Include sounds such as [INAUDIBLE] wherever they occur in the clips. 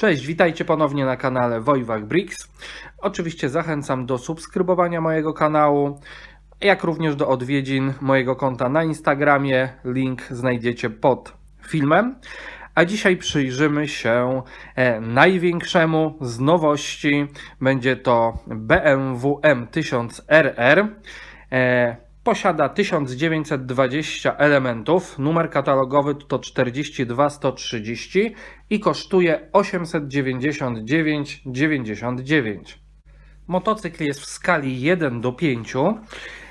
Cześć, witajcie ponownie na kanale Wojwach Bricks. Oczywiście zachęcam do subskrybowania mojego kanału, jak również do odwiedzin mojego konta na Instagramie. Link znajdziecie pod filmem. A dzisiaj przyjrzymy się e, największemu z nowości. Będzie to BMW M1000RR. Posiada 1920 elementów. Numer katalogowy to 42130 i kosztuje 899,99. Motocykl jest w skali 1 do 5.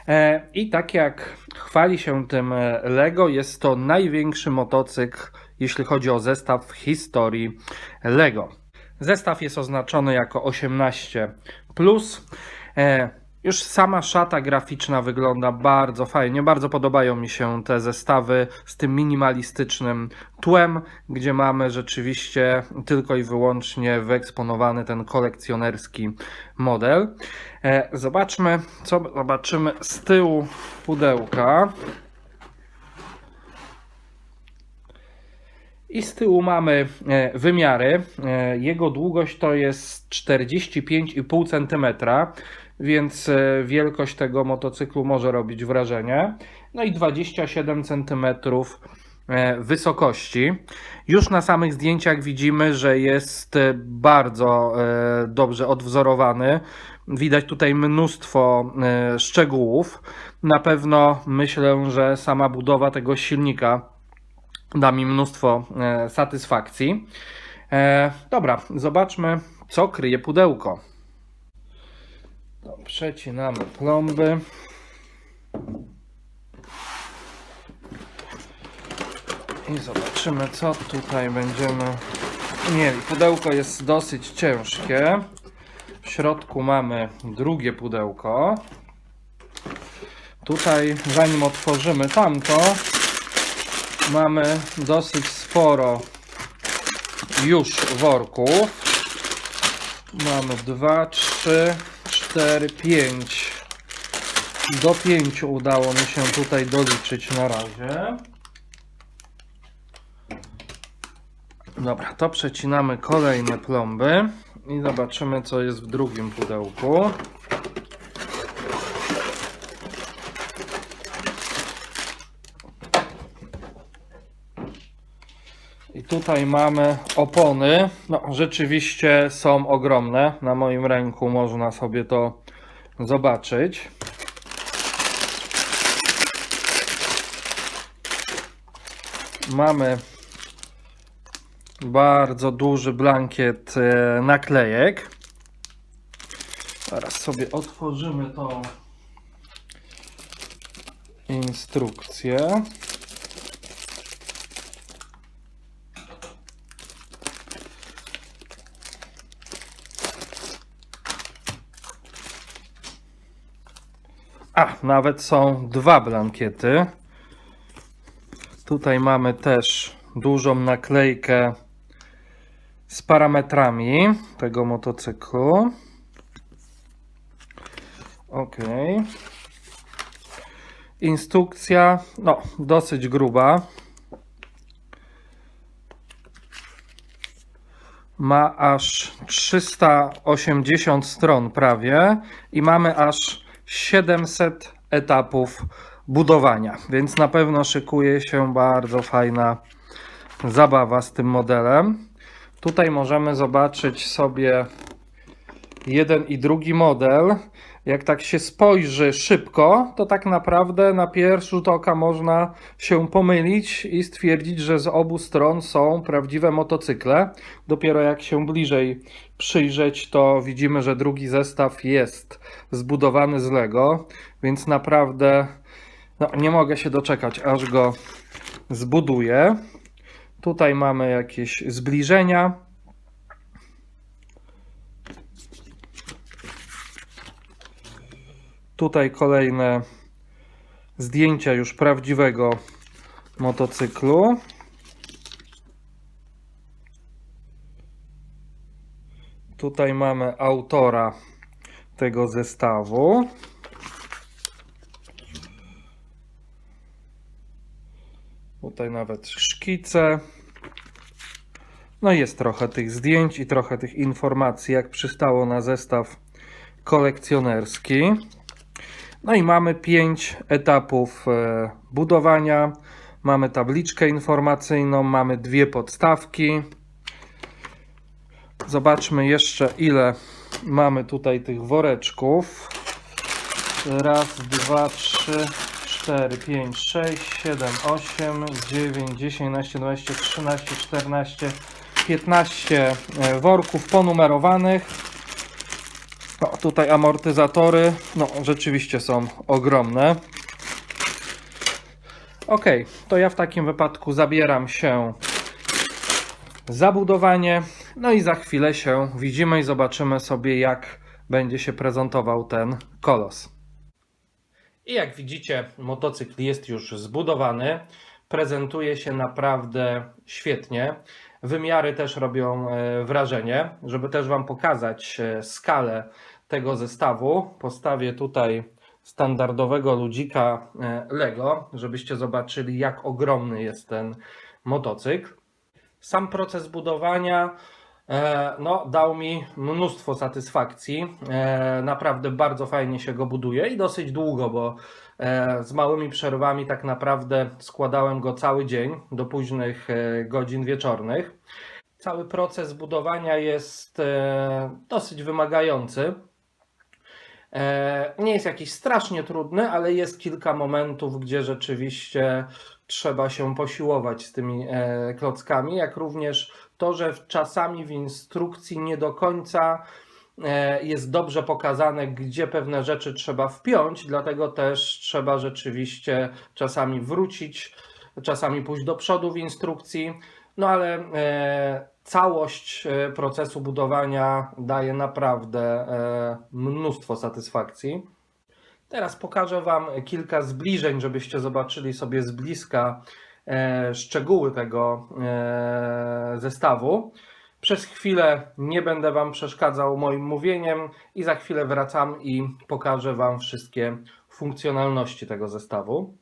E, I tak jak chwali się tym e, Lego, jest to największy motocykl, jeśli chodzi o zestaw w historii Lego. Zestaw jest oznaczony jako 18. E, Już sama szata graficzna wygląda bardzo fajnie. Bardzo podobają mi się te zestawy z tym minimalistycznym tłem, gdzie mamy rzeczywiście tylko i wyłącznie wyeksponowany ten kolekcjonerski model. E, Zobaczmy, co zobaczymy z tyłu pudełka. I z tyłu mamy e, wymiary. E, Jego długość to jest 45,5 cm, więc e, wielkość tego motocyklu może robić wrażenie. No i 27 cm e, wysokości. Już na samych zdjęciach widzimy, że jest e, bardzo dobrze odwzorowany. Widać tutaj mnóstwo szczegółów. Na pewno myślę, że sama budowa tego silnika da mi mnóstwo satysfakcji. Dobra, zobaczmy, co kryje pudełko. Przecinamy plomby. I zobaczymy, co tutaj będziemy mieli. Pudełko jest dosyć ciężkie. W środku mamy drugie pudełko. Tutaj, zanim otworzymy tamto, mamy dosyć sporo już worków. Mamy 2, 3, 4, 5. Do 5 udało mi się tutaj doliczyć na razie. Dobra, to przecinamy kolejne plomby i zobaczymy co jest w drugim pudełku. Tutaj mamy opony. No, rzeczywiście są ogromne. Na moim ręku można sobie to zobaczyć. Mamy bardzo duży blankiet e, naklejek. Teraz sobie otworzymy tą instrukcję. A, nawet są dwa blankiety. Tutaj mamy też dużą naklejkę z parametrami tego motocyklu. Ok. Instrukcja, no, dosyć gruba. Ma aż 380 stron prawie i mamy aż 700 etapów budowania, więc na pewno szykuje się bardzo fajna zabawa z tym modelem. Tutaj możemy zobaczyć sobie jeden i drugi model. Jak tak się spojrzy szybko, to tak naprawdę na pierwszy rzut oka można się pomylić i stwierdzić, że z obu stron są prawdziwe motocykle. Dopiero jak się bliżej przyjrzeć, to widzimy, że drugi zestaw jest zbudowany z Lego, więc naprawdę no, nie mogę się doczekać, aż go zbuduję. Tutaj mamy jakieś zbliżenia. Tutaj kolejne zdjęcia już prawdziwego motocyklu. Tutaj mamy autora tego zestawu. Tutaj nawet szkice. No jest trochę tych zdjęć i trochę tych informacji, jak przystało na zestaw kolekcjonerski. No i mamy pięć etapów e, budowania. Mamy tabliczkę informacyjną, mamy dwie podstawki. Zobaczmy jeszcze ile mamy tutaj tych woreczków. Raz, dwa, trzy, cztery, pięć, sześć, siedem, osiem, dziewięć, dziesięć, jedenaście, dwadzieścia, trzynaście, czternaście, piętnaście e, worków ponumerowanych. No, tutaj amortyzatory, no rzeczywiście są ogromne. Ok, to ja w takim wypadku zabieram się za budowanie. No i za chwilę się widzimy i zobaczymy sobie, jak będzie się prezentował ten kolos. I jak widzicie, motocykl jest już zbudowany. Prezentuje się naprawdę świetnie. Wymiary też robią e, wrażenie. Żeby też Wam pokazać e, skalę tego zestawu, postawię tutaj standardowego ludzika e, Lego, żebyście zobaczyli, jak ogromny jest ten motocykl. Sam proces budowania no, dał mi mnóstwo satysfakcji. E, naprawdę bardzo fajnie się go buduje i dosyć długo, bo e, z małymi przerwami tak naprawdę składałem go cały dzień do późnych e, godzin wieczornych. Cały proces budowania jest e, dosyć wymagający. E, Nie jest jakiś strasznie trudny, ale jest kilka momentów, gdzie rzeczywiście trzeba się posiłować z tymi e, klockami, jak również to, że czasami w instrukcji nie do końca e, jest dobrze pokazane, gdzie pewne rzeczy trzeba wpiąć, dlatego też trzeba rzeczywiście czasami wrócić, czasami pójść do przodu w instrukcji. No ale e, całość e, procesu budowania daje naprawdę mnóstwo satysfakcji. Teraz pokażę Wam kilka zbliżeń, żebyście zobaczyli sobie z bliska szczegóły tego e, zestawu. Przez chwilę nie będę Wam przeszkadzał moim mówieniem i za chwilę wracam i pokażę Wam wszystkie funkcjonalności tego zestawu.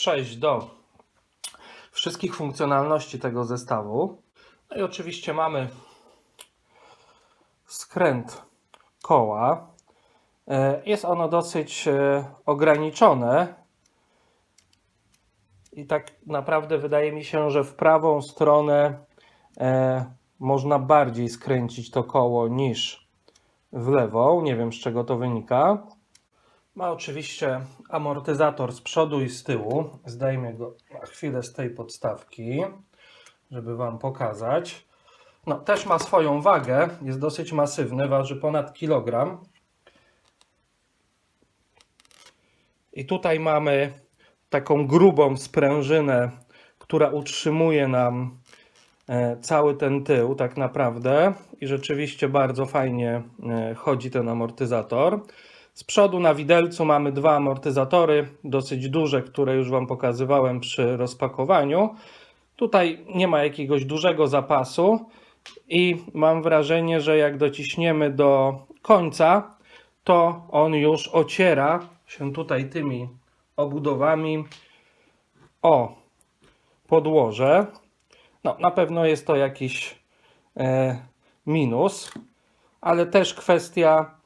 Przejść do wszystkich funkcjonalności tego zestawu. No i oczywiście mamy skręt koła. E, Jest ono dosyć e, ograniczone. I tak naprawdę wydaje mi się, że w prawą stronę e, można bardziej skręcić to koło niż w lewą. Nie wiem z czego to wynika. Ma oczywiście amortyzator z przodu i z tyłu. Zdejmę go na chwilę z tej podstawki, żeby Wam pokazać. No, też ma swoją wagę, jest dosyć masywny, waży ponad kilogram. I tutaj mamy taką grubą sprężynę, która utrzymuje nam e, cały ten tył tak naprawdę i rzeczywiście bardzo fajnie e, chodzi ten amortyzator. Z przodu na widelcu mamy dwa amortyzatory, dosyć duże, które już Wam pokazywałem przy rozpakowaniu. Tutaj nie ma jakiegoś dużego zapasu i mam wrażenie, że jak dociśniemy do końca, to on już ociera się tutaj tymi obudowami o podłoże. No, na pewno jest to jakiś e, minus, ale też kwestia,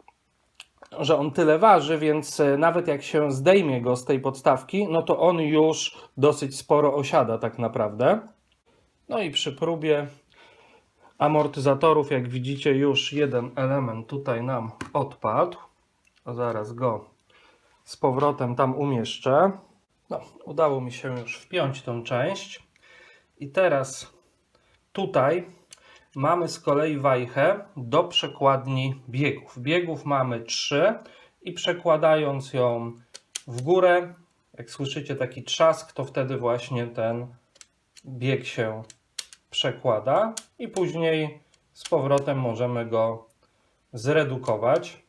że on tyle waży, więc e, nawet jak się zdejmie go z tej podstawki, no to on już dosyć sporo osiada tak naprawdę. No i przy próbie amortyzatorów, jak widzicie, już jeden element tutaj nam odpadł. Zaraz go z powrotem tam umieszczę. No, udało mi się już wpiąć tą część. I teraz tutaj mamy z kolei wajchę do przekładni biegów. Biegów mamy trzy i przekładając ją w górę, jak słyszycie taki trzask, to wtedy właśnie ten bieg się przekłada i później z powrotem możemy go zredukować.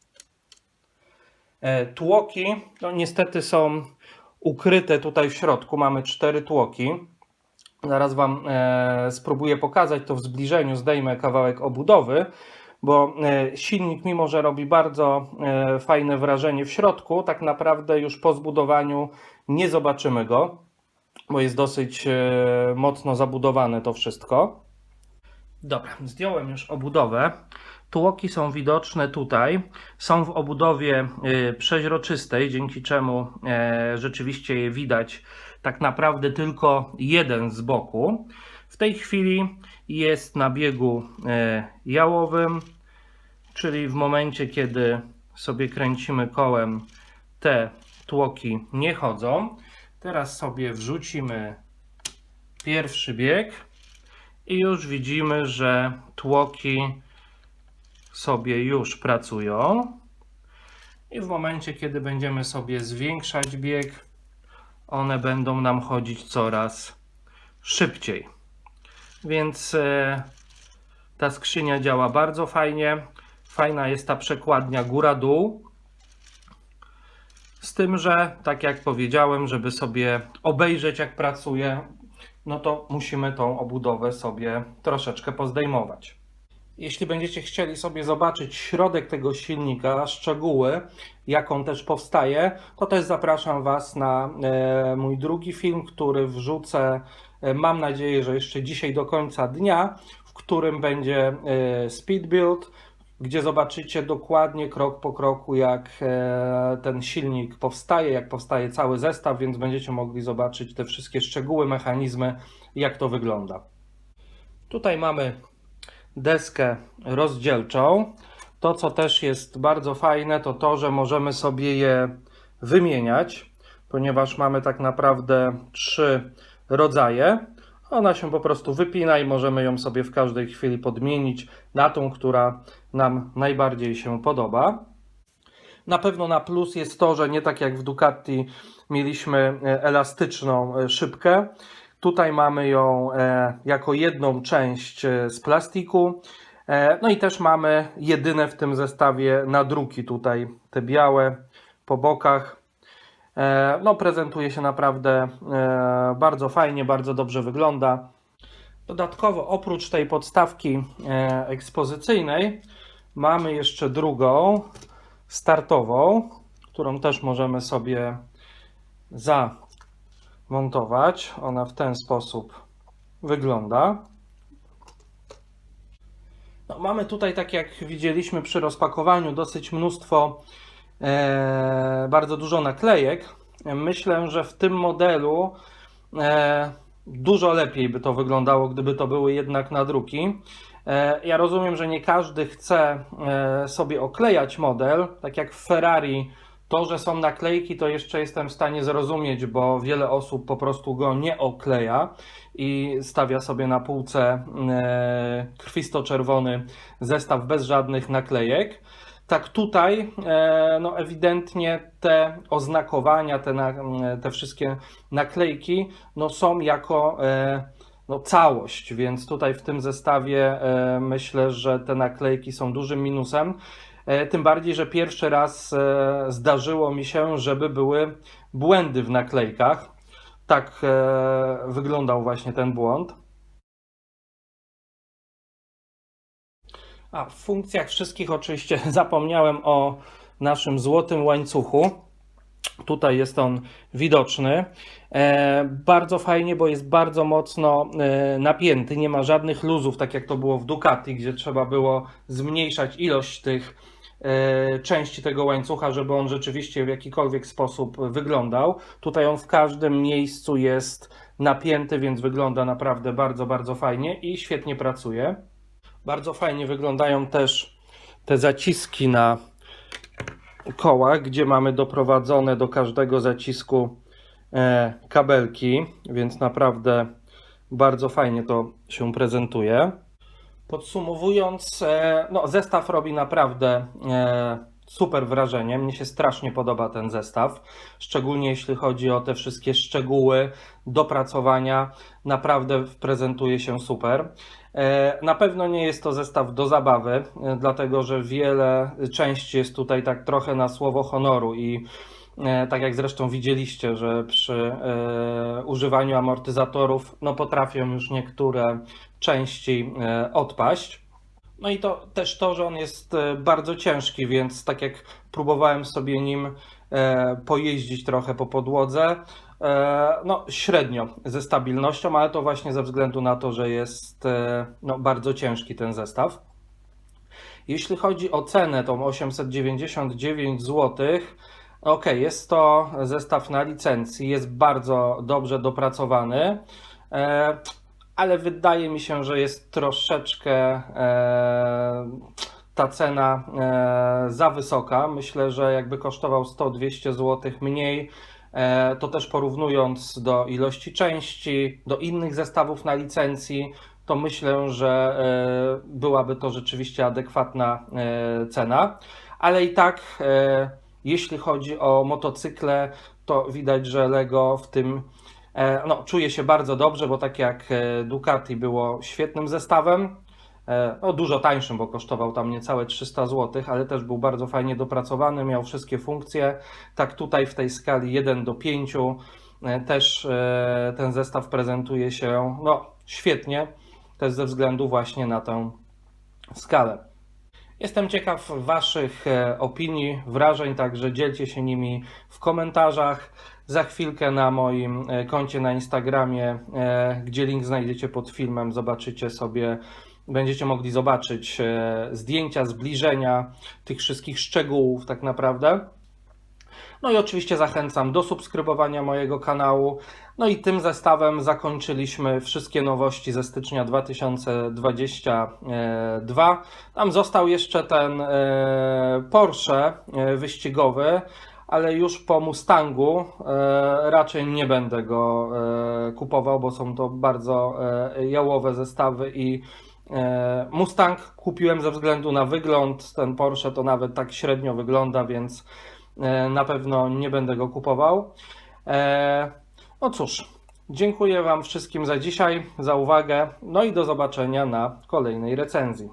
E, Tłoki, no niestety są ukryte tutaj w środku. Mamy cztery tłoki. Zaraz Wam e, spróbuję pokazać to w zbliżeniu. Zdejmę kawałek obudowy, bo e, silnik, mimo że robi bardzo e, fajne wrażenie w środku, tak naprawdę już po zbudowaniu nie zobaczymy go, bo jest dosyć mocno zabudowane to wszystko. Dobra, zdjąłem już obudowę. Tłoki są widoczne tutaj. Są w obudowie przeźroczystej, dzięki czemu rzeczywiście je widać tak naprawdę tylko jeden z boku. W tej chwili jest na biegu e, jałowym, czyli w momencie, kiedy sobie kręcimy kołem, te tłoki nie chodzą. Teraz sobie wrzucimy pierwszy bieg i już widzimy, że tłoki sobie już pracują. I w momencie, kiedy będziemy sobie zwiększać bieg, one będą nam chodzić coraz szybciej. Więc e, ta skrzynia działa bardzo fajnie. Fajna jest ta przekładnia góra-dół. Z tym, że tak jak powiedziałem, żeby sobie obejrzeć jak pracuje, no to musimy tą obudowę sobie troszeczkę pozdejmować. Jeśli będziecie chcieli sobie zobaczyć środek tego silnika, szczegóły, jak on też powstaje, to też zapraszam Was na e, mój drugi film, który wrzucę, e, mam nadzieję, że jeszcze dzisiaj do końca dnia, w którym będzie e, speed build, gdzie zobaczycie dokładnie krok po kroku, jak ten silnik powstaje, jak powstaje cały zestaw, więc będziecie mogli zobaczyć te wszystkie szczegóły, mechanizmy, jak to wygląda. Tutaj mamy deskę rozdzielczą. To, co też jest bardzo fajne, to to, że możemy sobie je wymieniać, ponieważ mamy tak naprawdę trzy rodzaje. Ona się po prostu wypina i możemy ją sobie w każdej chwili podmienić na tą, która nam najbardziej się podoba. Na pewno na plus jest to, że nie tak jak w Ducati mieliśmy e, elastyczną e, szybkę. Tutaj mamy ją e, jako jedną część z plastiku. No i też mamy jedyne w tym zestawie nadruki tutaj, te białe po bokach. No prezentuje się naprawdę bardzo fajnie, bardzo dobrze wygląda. Dodatkowo oprócz tej podstawki ekspozycyjnej mamy jeszcze drugą, startową, którą też możemy sobie zamontować. Ona w ten sposób wygląda. No, mamy tutaj, tak jak widzieliśmy przy rozpakowaniu, dosyć mnóstwo, e, bardzo dużo naklejek. Myślę, że w tym modelu e, dużo lepiej by to wyglądało, gdyby to były jednak nadruki. E, ja rozumiem, że nie każdy chce e, sobie oklejać model, tak jak w Ferrari To, że są naklejki, to jeszcze jestem w stanie zrozumieć, bo wiele osób po prostu go nie okleja i stawia sobie na półce e, krwisto-czerwony zestaw bez żadnych naklejek. Tak tutaj, e, no ewidentnie te oznakowania, te, na, te wszystkie naklejki, no są jako e, no, całość, więc tutaj w tym zestawie e, myślę, że te naklejki są dużym minusem. E, Tym bardziej, że pierwszy raz e, zdarzyło mi się, żeby były błędy w naklejkach. Tak e, wyglądał właśnie ten błąd. A w funkcjach wszystkich oczywiście [LAUGHS] zapomniałem o naszym złotym łańcuchu. Tutaj jest on widoczny. Bardzo fajnie, bo jest bardzo mocno napięty. Nie ma żadnych luzów, tak jak to było w Ducati, gdzie trzeba było zmniejszać ilość tych części tego łańcucha, żeby on rzeczywiście w jakikolwiek sposób wyglądał. Tutaj on w każdym miejscu jest napięty, więc wygląda naprawdę bardzo, bardzo fajnie i świetnie pracuje. Bardzo fajnie wyglądają też te zaciski na kołach, gdzie mamy doprowadzone do każdego zacisku e, kabelki, więc naprawdę bardzo fajnie to się prezentuje. Podsumowując, e, no, zestaw robi naprawdę e, super wrażenie. Mnie się strasznie podoba ten zestaw, szczególnie jeśli chodzi o te wszystkie szczegóły, dopracowania. Naprawdę prezentuje się super. E, Na pewno nie jest to zestaw do zabawy, dlatego że wiele części jest tutaj tak trochę na słowo honoru i tak jak zresztą widzieliście, że przy e, używaniu amortyzatorów no potrafią już niektóre części e, odpaść. No i to też to, że on jest e, bardzo ciężki, więc tak jak próbowałem sobie nim e, pojeździć trochę po podłodze, e, no średnio ze stabilnością, ale to właśnie ze względu na to, że jest e, no, bardzo ciężki ten zestaw. Jeśli chodzi o cenę, tą 899 zł, ok, jest to zestaw na licencji, jest bardzo dobrze dopracowany, e, ale wydaje mi się, że jest troszeczkę e, ta cena e, za wysoka. Myślę, że jakby kosztował 100-200 zł mniej, to też porównując do ilości części, do innych zestawów na licencji, to myślę, że byłaby to rzeczywiście adekwatna cena. Ale i tak, jeśli chodzi o motocykle, to widać, że Lego w tym e, no, czuje się bardzo dobrze, bo tak jak e, Ducati było świetnym zestawem, e, no, dużo tańszym, bo kosztował tam niecałe 300 zł, ale też był bardzo fajnie dopracowany, miał wszystkie funkcje. Tak tutaj w tej skali 1 do 5 e, też ten zestaw prezentuje się no, świetnie, też ze względu właśnie na tę skalę. Jestem ciekaw Waszych e, opinii, wrażeń, także dzielcie się nimi w komentarzach. Za chwilkę na moim e, koncie na Instagramie, e, gdzie link znajdziecie pod filmem, zobaczycie sobie, będziecie mogli zobaczyć zdjęcia, zbliżenia tych wszystkich szczegółów, tak naprawdę. No i oczywiście zachęcam do subskrybowania mojego kanału. No i tym zestawem zakończyliśmy wszystkie nowości ze stycznia 2022. Tam został jeszcze ten e, Porsche e, wyścigowy, ale już po Mustangu e, raczej nie będę go kupował, bo są to bardzo jałowe zestawy i Mustang kupiłem ze względu na wygląd. Ten Porsche to nawet tak średnio wygląda, więc na pewno nie będę go kupował. E, No cóż, dziękuję Wam wszystkim za dzisiaj, za uwagę, no i do zobaczenia na kolejnej recenzji.